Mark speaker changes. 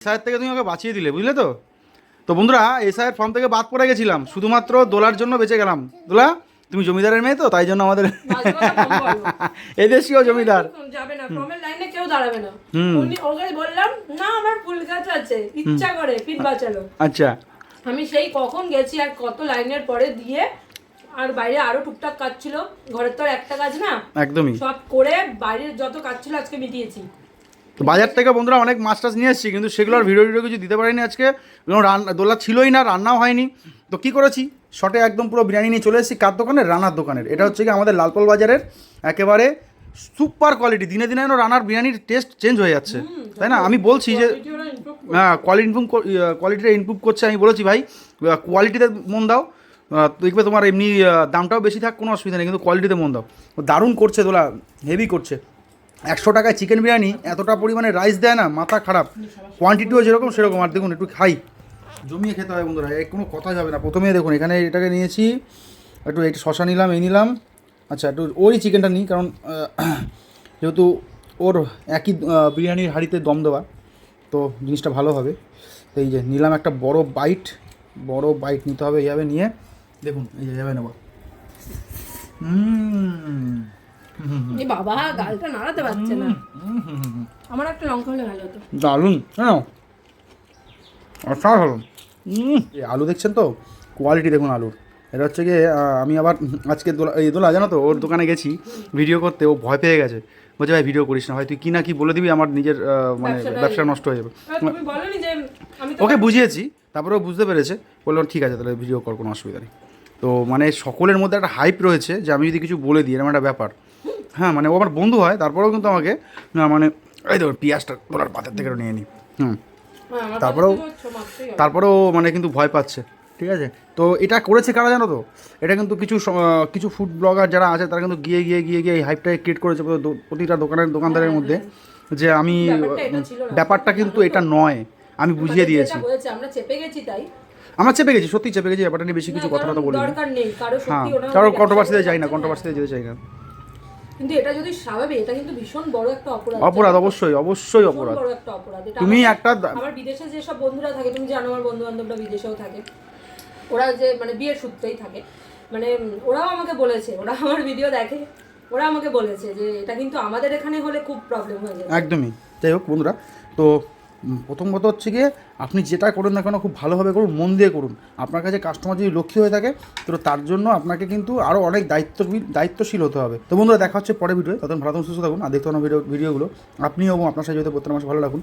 Speaker 1: এসআইয়ের থেকে তুমি আমাকে বাঁচিয়ে দিলে বুঝলে তো? তো বন্ধুরা এসআইয়ের ফর্ম থেকে বাদ পড়ে গেছিলাম শুধুমাত্র দোলার জন্য বেঁচে গেলাম। দোলা তুমি জমিদারের মেয়ে তো তাই জন্য আমাদের
Speaker 2: বাজে কথা কম বলো।
Speaker 1: এই দেশীয় জমিদার।
Speaker 2: যাবে না ফর্মের লাইনে কেউ দাঁড়াবে না। ওকে বললাম না আমার ফুল গাছ আছে ইচ্ছা করে পিঠ বাঁচালো।
Speaker 1: আচ্ছা।
Speaker 2: আমি সেই কখন গেছি আর কত লাইনের পরে দিয়ে আর বাইরে আরও টুকটাক কাজ ছিল। ঘরের তো একটা কাজ না।
Speaker 1: একদমই।
Speaker 2: সব করে বাইরের যত কাজ ছিল আজকে মিটিয়েছি।
Speaker 1: বাজার থেকে বন্ধুরা অনেক মাছ টাছ নিয়ে এসেছি কিন্তু সেগুলোর ভিডিও ভিডিও কিছু দিতে পারিনি আজকে। কারণ রান্না দোলা ছিলই না রান্নাও হয়নি। তো কি করেছি? শটে একদম পুরো বিরিয়ানি নিয়ে চলে এসেছি কার দোকানের? রানার দোকানের। এটা হচ্ছে কি আমাদের লালপল বাজারের একেবারে সুপার কোয়ালিটি দিনে দিনে যেন রানার বিরিয়ানির টেস্ট চেঞ্জ হয়ে যাচ্ছে। তাই না? আমি বলছি যে হ্যাঁ কোয়ালিটি ইমপ্রুভ কোয়ালিটিটা ইমপ্রুভ করছে আমি বলেছি ভাই কোয়ালিটিতে মন দাও। দেখবে তোমার এমনি দামটাও বেশি থাক কোনো অসুবিধা নেই কিন্তু কোয়ালিটিতে মন দাও। দারুণ করছে তোলা হেভি করছে। একশো টাকায় চিকেন বিরিয়ানি এতটা পরিমাণে রাইস দেয় না মাথা খারাপ। কোয়ান্টিটিও যেরকম সেরকম। আর দেখুন একটু খাই জমিয়ে খেতে হয় বন্ধুরা এর কোনো কথা যাবে না। প্রথমে দেখুন এখানে এটাকে নিয়েছি একটু একটু শশা নিলাম এই নিলাম। আচ্ছা একটু ওই চিকেনটা নিই কারণ যেহেতু ওর একই বিরিয়ানির হাঁড়িতে দম দেওয়া তো জিনিসটা ভালো হবে। তো এই যে নিলাম একটা বড় বাইট বড় বাইট নিতে হবে এইভাবে নিয়ে। দেখুন এই যে এইভাবে নেব। উম,
Speaker 2: এ বাবা গালটা নাড়াতে পারছে না। আমার একটা লঙ্কা হলে ভালো হতো।
Speaker 1: দারুণ। হ্যাঁ। অসাধারণ। আলু দেখছেন তো? কোয়ালিটি দেখুন আলুর। এটা হচ্ছে গিয়ে আমি আবার আজকে দোলা এই দোলা জানো তো? ওর দোকানে গেছি ভিডিও করতে ও ভয় পেয়ে গেছে। বলছে ভাই ভিডিও করিস না। ভাই তুই কি না কি বলে দিবি আমার নিজের মানে
Speaker 2: ব্যবসাটা-
Speaker 1: ব্যবসা নষ্ট হয়ে যাবে।
Speaker 2: আর তুমি বলনি যে আমি তো
Speaker 1: ওকে বুঝিয়েছি তারপরে ও বুঝতে পেরেছে। বললাম ঠিক আছে তাহলে ভিডিও কর কোনো অসুবিধা নেই। তো মানে সকলের মধ্যে একটা হাইপ রয়েছে যে আমি যদি কিছু বলে দিই এরকম একটা ব্যাপার। হ্যাঁ মানে ও আমার বন্ধু হয় তারপরেও কিন্তু আমাকে মানে এই দেখুন পিঁয়াজটা তোলার পাতের থেকে নিয়ে নিই হুম।
Speaker 2: হ্যাঁ,
Speaker 1: তারপরেও-। তারপরেও মানে কিন্তু ভয় পাচ্ছে ঠিক আছে? তো এটা করেছে কারা জানো তো? এটা কিন্তু কিছু কিছু ফুড ব্লগার যারা আছে তারা কিন্তু গিয়ে গিয়ে গিয়ে গিয়ে এই হাইপটা ক্রিয়েট করেছে পুরো প্রতিটা দোকানের দোকানদারের মধ্যে যে আমি
Speaker 2: ব্যাপারটা
Speaker 1: কিন্তু এটা নয় আমি বুঝিয়ে দিয়েছি।
Speaker 2: আমরা চেপে গেছি তাই?
Speaker 1: আমরা চেপে গেছি সত্যি চেপে গেছি ব্যাপারটা নিয়ে বেশি কিছু কথা বলি হ্যাঁ
Speaker 2: কারও
Speaker 1: কন্ট্রোভার্সিতে যাই না কন্ট্রোভার্সিতে যেতে চাই না।
Speaker 2: কিন্তু এটা যদি স্বাভাবিক এটা কিন্তু ভীষণ বড় একটা অপরাধ।
Speaker 1: অপরাধ অবশ্যই অবশ্যই অপরাধ।
Speaker 2: বড় একটা অপরাধ। এটা
Speaker 1: তুমি একটা
Speaker 2: আমার বিদেশে যেসব বন্ধুরা থাকে তুমি জানো আমার বন্ধু বান্ধবরা বিদেশেও থাকে। ওরা যে মানে বিয়ের সূত্রেই থাকে। মানে ওরাও আমাকে বলেছে ওরা আমার ভিডিও দেখে ওরা আমাকে বলেছে যে এটা কিন্তু আমাদের এখানে হলে খুব প্রবলেম হয়ে যায়
Speaker 1: একদমই। যাই হোক বন্ধুরা তো প্রথম কথা হচ্ছে গিয়ে আপনি যেটা করুন না কেন খুব ভালোভাবে করুন, মন দিয়ে করুন। আপনার কাছে কাস্টমার যদি লক্ষ্য হয়ে থাকে, তো তার জন্য আপনাকে কিন্তু আরও অনেক দায়িত্ব, দায়িত্বশীল হতে হবে। তো বন্ধুরা, দেখা হচ্ছে পরে ভিডিও তখন ভালো সুস্থ থাকুন, আর দেখতে ভিডিও ভিডিওগুলো আপনিও এবং আপনার সাথে যদি প্রত্যেক মাসে ভালো রাখুন।